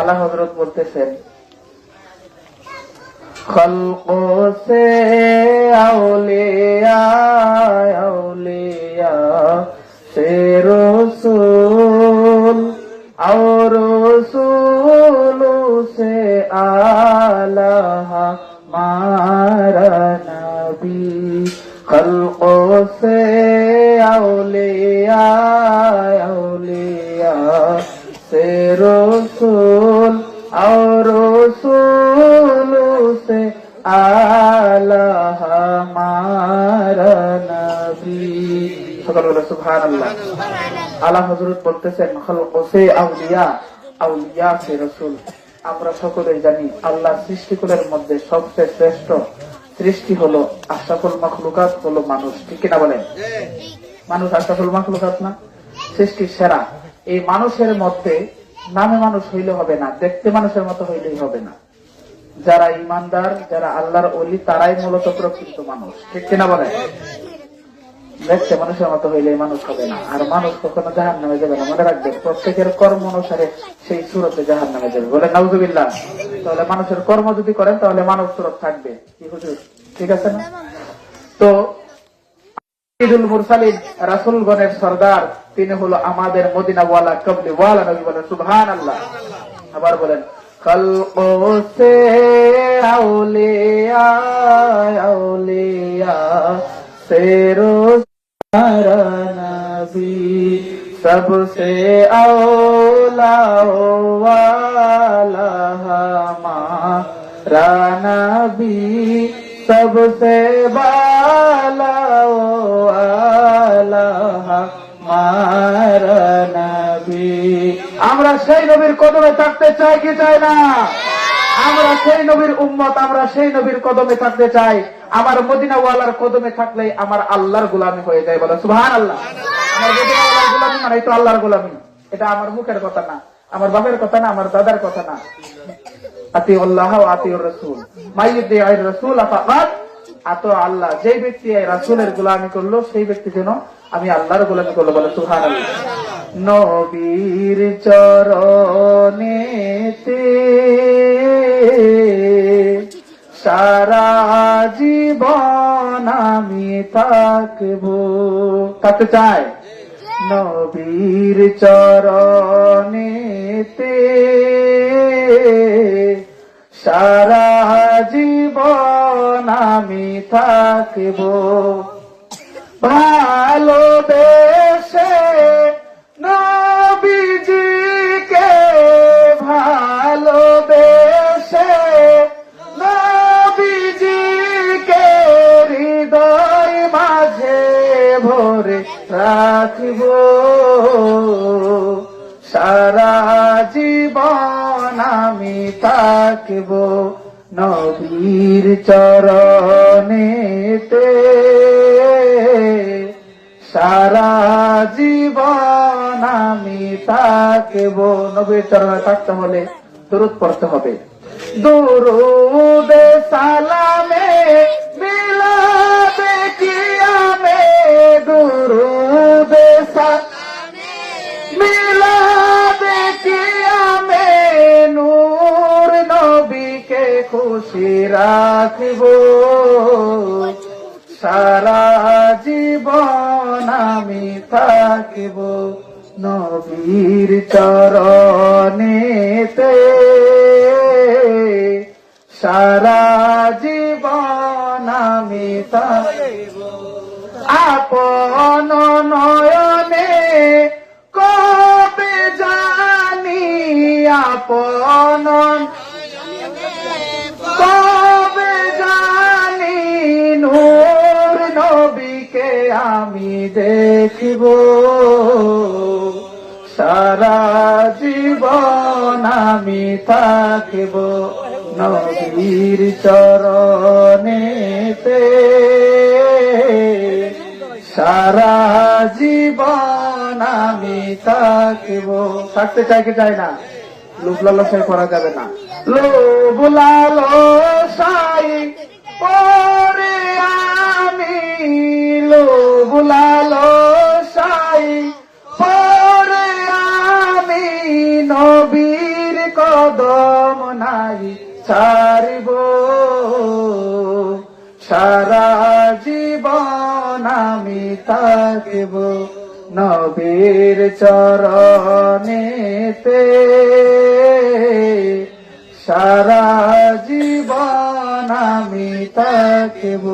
আলা হজরত বলতেছেন খলকো সে আউলিয়া আউলিয়া সে রসুল আও রসুল और रसूल से आला हमारा नबी সকল বলে সুবহানাল্লাহ আলা হজরত বলতেছেন খলকসে আউলিয়া আউলিয়া সে রসুল আমরা সকলেই জানি আল্লাহ সৃষ্টিকুলের মধ্যে সবচেয়ে শ্রেষ্ঠ সৃষ্টি হলো আশাফুল মখলুকাত হলো মানুষ ঠিক কিনা বলেন মানুষ আশাফুল মখলুকাত না সৃষ্টি সেরা এই মানুষের মধ্যে নামে মানুষ হইলে হবে না, দেখতে মানুষের মতো হইলেই হবে না। যারা ইমানদার, যারা আল্লাহর অলি তারাই মূলত প্রকৃত মানুষ। ঠিক কিনা বলেন? দেখতে মানুষের মতো হইলে মানুষ হবে না। আর মানুষ কখনো জাহান নামে যাবে না। মনে রাখবে প্রত্যেকের কর্ম অনুসারে সেই সুরতে জাহান নামে যাবে। বলে নাউজুবিল্লাহ। তাহলে মানুষের কর্ম যদি করেন, তাহলে মানব সুরত থাকবে। কি হুজুর? ঠিক আছে না? তো ঈদুল মুরসালিন রাসুলগণের সর্দার তিনি হলো আমাদের মদিনা ওয়ালা কবলি ওয়ালা নবী বলেন সুবহান আল্লাহ আবার বলেন খলকো সে আউলিয়া আউলিয়া সেরো सारा नबी सबसे औला वाला हमारा नबी सबसे बाला আমরা সেই নবীর কদমে থাকতে চাই কি চাই না? আমরা সেই নবীর উম্মত, আমরা সেই নবীর কদমে থাকতে চাই। আমার মদিনাওয়ালার কদমে থাকলে আমার আল্লাহর গোলামি হয়ে যায় বলো সুহান আল্লাহ আমার মদিনাওয়ালার গোলামি মানে তো আল্লাহর গোলামি। এটা আমার মুখের কথা না, আমার বাপের কথা না, আমার দাদার কথা না। আতি আল্লাহ আতি রসুল। মাইয়ুদ্দি রসুল আপা আত আল্লাহ, যেই ব্যক্তি এই রাসুলের গোলামি করল, সেই ব্যক্তি যেন আমি আল্লাহর গোলামি করল বলে সুহান নবীর চরণেতে সারা জীবন আমি থাকব। থাকতে চাই নবীর চরণেতে সারা জীবন আমি থাকব। ভালোবেসে নবীজিকে ভালোবেসে নবীজিকে হৃদয় মাঝে ভরে রাখব। সারা জীবন আমি থাকব নবীর চরণেতে সারা জীবন আমি থাকব নবীর চরণে থাকতে হলে দূরত পড়তে হবে। দুরুদে সালামে মিলাবে কিয়ামে, দুরুদে সালামে মিলাবে কিয়ামে, নূর নবীকে খুশি রাখব। সারা জীবন আমি থাকিব নবীর চরণেতে সারা জীবন আমি থাকিব। আপন নয়নে কবে জানি আপন আমি দেখিব সারা জীবন আমি থাকিব নবীর চরণেতে। সারা জীবন আমি থাকিব। থাকতে চাই কি চাই না? লোভ লালসাই করা যাবে না। লোভ লালসাই পরে লোভ লালসাই পরে আমি নবীর কদম নাই ছাড়িব। সারা জীবন আমি থাকিব নবীর চরণেতে। সারা জীবন আমি থাকিব।